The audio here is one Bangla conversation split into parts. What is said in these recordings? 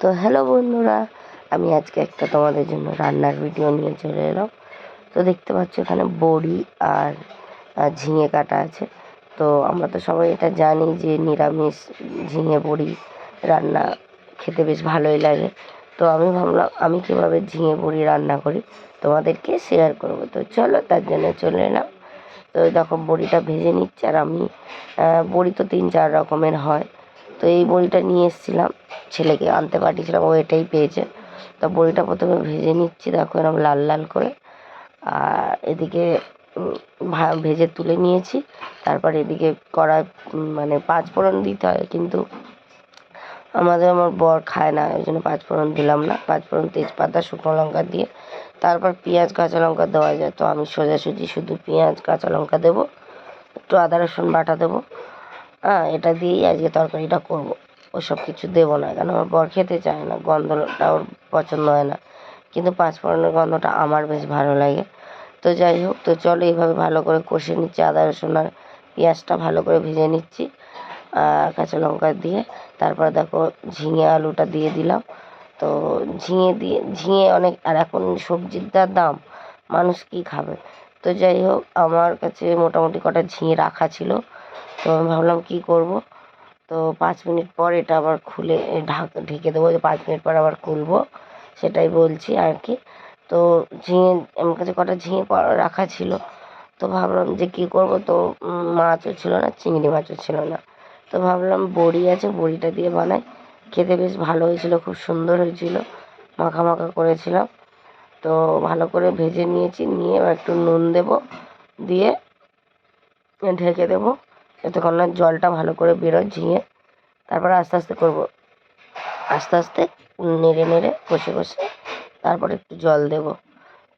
তো হ্যালো বন্ধুরা, আমি আজকে একটা তোমাদের জন্য রান্নার ভিডিও নিয়ে চলে এলাম। তো দেখতে পাচ্ছ এখানে বড়ি আর ঝিঙে কাটা আছে। তো আমরা তো সবাই এটা জানি যে নিরামিষ ঝিঙে বড়ি রান্না খেতে বেশ ভালোই লাগে। তো আমি ভাবলাম, আমি কীভাবে ঝিঙে বড়ি রান্না করি তোমাদেরকে শেয়ার করব। তো চলো তার জন্য চলে এলাম। তো দেখো বড়িটা ভেজে নিচ্ছে আর আমি বড়ি তো তিন চার রকমের হয়। তো এই বড়িটা নিয়ে এসেছিলাম, ছেলেকে আনতে পাঠিয়েছিলাম, ও এটাই পেয়েছে। তো বড়িটা প্রথমে ভেজে নিচ্ছি, দেখো এরকম লাল লাল করে। আর এদিকে ভেজে তুলে নিয়েছি। তারপর এদিকে কড়াই মানে পাঁচ ফোড়ন দিতে হয়, কিন্তু আমাদের আমার বর খায় না, ওই জন্য পাঁচ ফোড়ন দিলাম না। পাঁচ ফোড়ন তেজপাতা, শুকনো লঙ্কা দিয়ে। তারপর পেঁয়াজ, কাঁচা লঙ্কা দেওয়া যায়। তো আমি সোজাসুজি শুধু পেঁয়াজ, কাঁচা লঙ্কা দেবো, একটু আদা, রসুন বাটা দেবো। হ্যাঁ এটা দিয়েই আজকে তরকারিটা করব। ওসব কিছু দেবো না, কেন আমার বর খেতে চায় না, গন্ধটা ওর পছন্দ হয় না। কিন্তু পাঁচ ফোড়নের গন্ধটা আমার বেশ ভালো লাগে। তো যাই হোক, তো চলো এইভাবে ভালো করে কষে নিচ্ছি আদা, রসুন আর পেঁয়াজটা ভালো করে ভেজে নিচ্ছি কাঁচা লঙ্কা দিয়ে। তারপর দেখো ঝিঙে আলুটা দিয়ে দিলাম। তো ঝিঙে দিয়ে, ঝিঙে অনেক, আর এখন সবজির যা দাম, মানুষ কি খাবে? তো যাই হোক, আমার কাছে মোটামুটি কটা ঝিঙে রাখা ছিল। তো আমি ভাবলাম কী করব? তো পাঁচ মিনিট পর এটা আবার খুলে ঢাক, ঢেকে দেবো। যে পাঁচ মিনিট পর আবার খুলবো, সেটাই বলছি আর কি। তো ঝিঙে, আমার কাছে কটা ঝিঙে রাখা ছিল। তো ভাবলাম যে কী করব? তো মাছও ছিল না, চিংড়ি মাছও ছিল না। তো ভাবলাম বড়ি আছে, বড়িটা দিয়ে বানাই। খেতে বেশ ভালো হয়েছিল, খুব সুন্দর হয়েছিল। মাখা মাখা করেছিলাম। তো ভালো করে ভেজে নিয়েছি, নিয়ে একটু নুন দেবো, দিয়ে ঢেকে দেবো। যতক্ষণ না জলটা ভালো করে বেরোয়, ঝিঙে। তারপরে আস্তে আস্তে করব। আস্তে আস্তে নেড়ে নেড়ে কষে কষে তারপরে একটু জল দেব।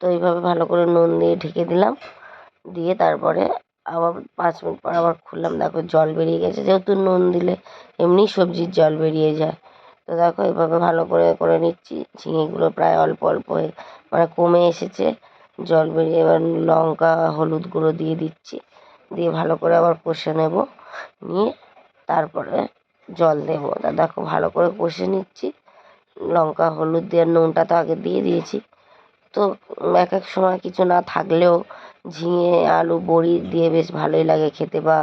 তো এইভাবে ভালো করে নুন দিয়ে ঢেকে দিলাম। দিয়ে তারপরে আবার পাঁচ মিনিট পর আবার খুললাম। দেখো জল বেরিয়ে গেছে। যেহেতু নুন দিলে এমনি সবজির জল বেরিয়ে যায়। তো দেখো এভাবে ভালো করে করে নিচ্ছি। ঝিঙেগুলো প্রায় অল্প অল্প হয়ে মানে কমে এসেছে। জল বেরিয়ে এবার লঙ্কা, হলুদ গুঁড়ো দিয়ে দিচ্ছি। দিয়ে ভালো করে আবার কষে নেব। নিয়ে তারপরে জল দেবো। তা দেখো ভালো করে কষে নিচ্ছি। লঙ্কা, হলুদ দিয়ে নুনটা তো আগে দিয়ে দিয়েছি। তো এক এক সময় কিছু না থাকলেও ঝিঙে, আলু, বড়ি দিয়ে বেশ ভালোই লাগে খেতে বা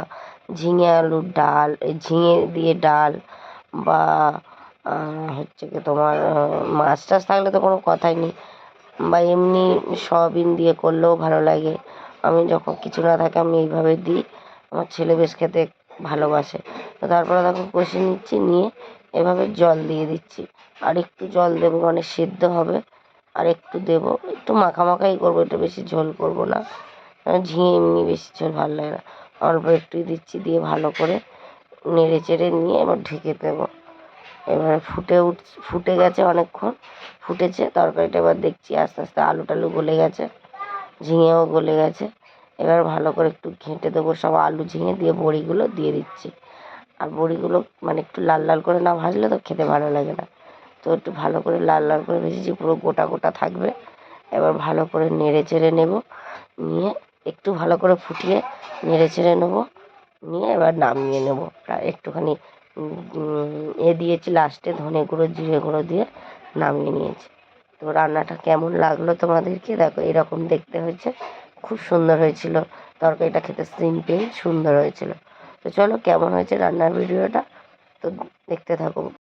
ঝিঙে আলুর ডাল ঝিঙে দিয়ে ডাল বা হচ্ছে কি তোমার মাছ টাছ থাকলে তো কোনো কথাই নেই। বা এমনি সয়াবিন দিয়ে করলেও ভালো লাগে। আমি যখন কিছু না থাকে আমি এইভাবে দিই। আমার ছেলে বেশ খেতে ভালোবাসে। তো তারপরে দেখো কষে নিচ্ছি, নিয়ে এভাবে জল দিয়ে দিচ্ছি। আর একটু জল দেবো মানে সেদ্ধ হবে, আর একটু দেবো। একটু মাখা মাখাই করব, একটু বেশি ঝোল করব না। ঝিঙে এমনি বেশি ঝোল ভালো লাগে না। অল্প একটুই দিচ্ছি, দিয়ে ভালো করে নেড়ে চেড়ে নিয়ে এবার ঢেকে দেবো। এবারে ফুটে উঠ, ফুটে গেছে অনেকক্ষণ। ফুটেছে, তরকারিটা এবার দেখছি আস্তে আস্তে আলু টালু গলে গেছে। ঝিঙেও গলে গেছে। এবার ভালো করে একটু ঘেঁটে দেবো সব আলু ঝিঙে দিয়ে বড়িগুলো দিয়ে দিচ্ছি। আর বড়িগুলো মানে একটু লাল লাল করে না ভাজলে তো খেতে ভালো লাগে না। তো একটু ভালো করে লাল লাল করে ভেজেছি, পুরো গোটা গোটা থাকবে। এবার ভালো করে নেড়ে চেড়ে নেব। নিয়ে একটু ভালো করে ফুটিয়ে নেড়ে চেড়ে নেব। নিয়ে এবার নামিয়ে নেব। প্রায় একটুখানি এ দিয়েছি লাস্টে ধনে গুঁড়ো, জিরে গুঁড়ো দিয়ে নামিয়ে নিয়েছি। তো রান্নাটা কেমন লাগল তোমাদেরকে? দেখো, এরকম দেখতে হয়েছে। খুব সুন্দর হয়েছিল। তরকারিটা খেতে সিম্পল সুন্দর হয়েছিল। তো চলো, কেমন হয়েছে রান্নার ভিডিওটা? তো দেখতে থাকো।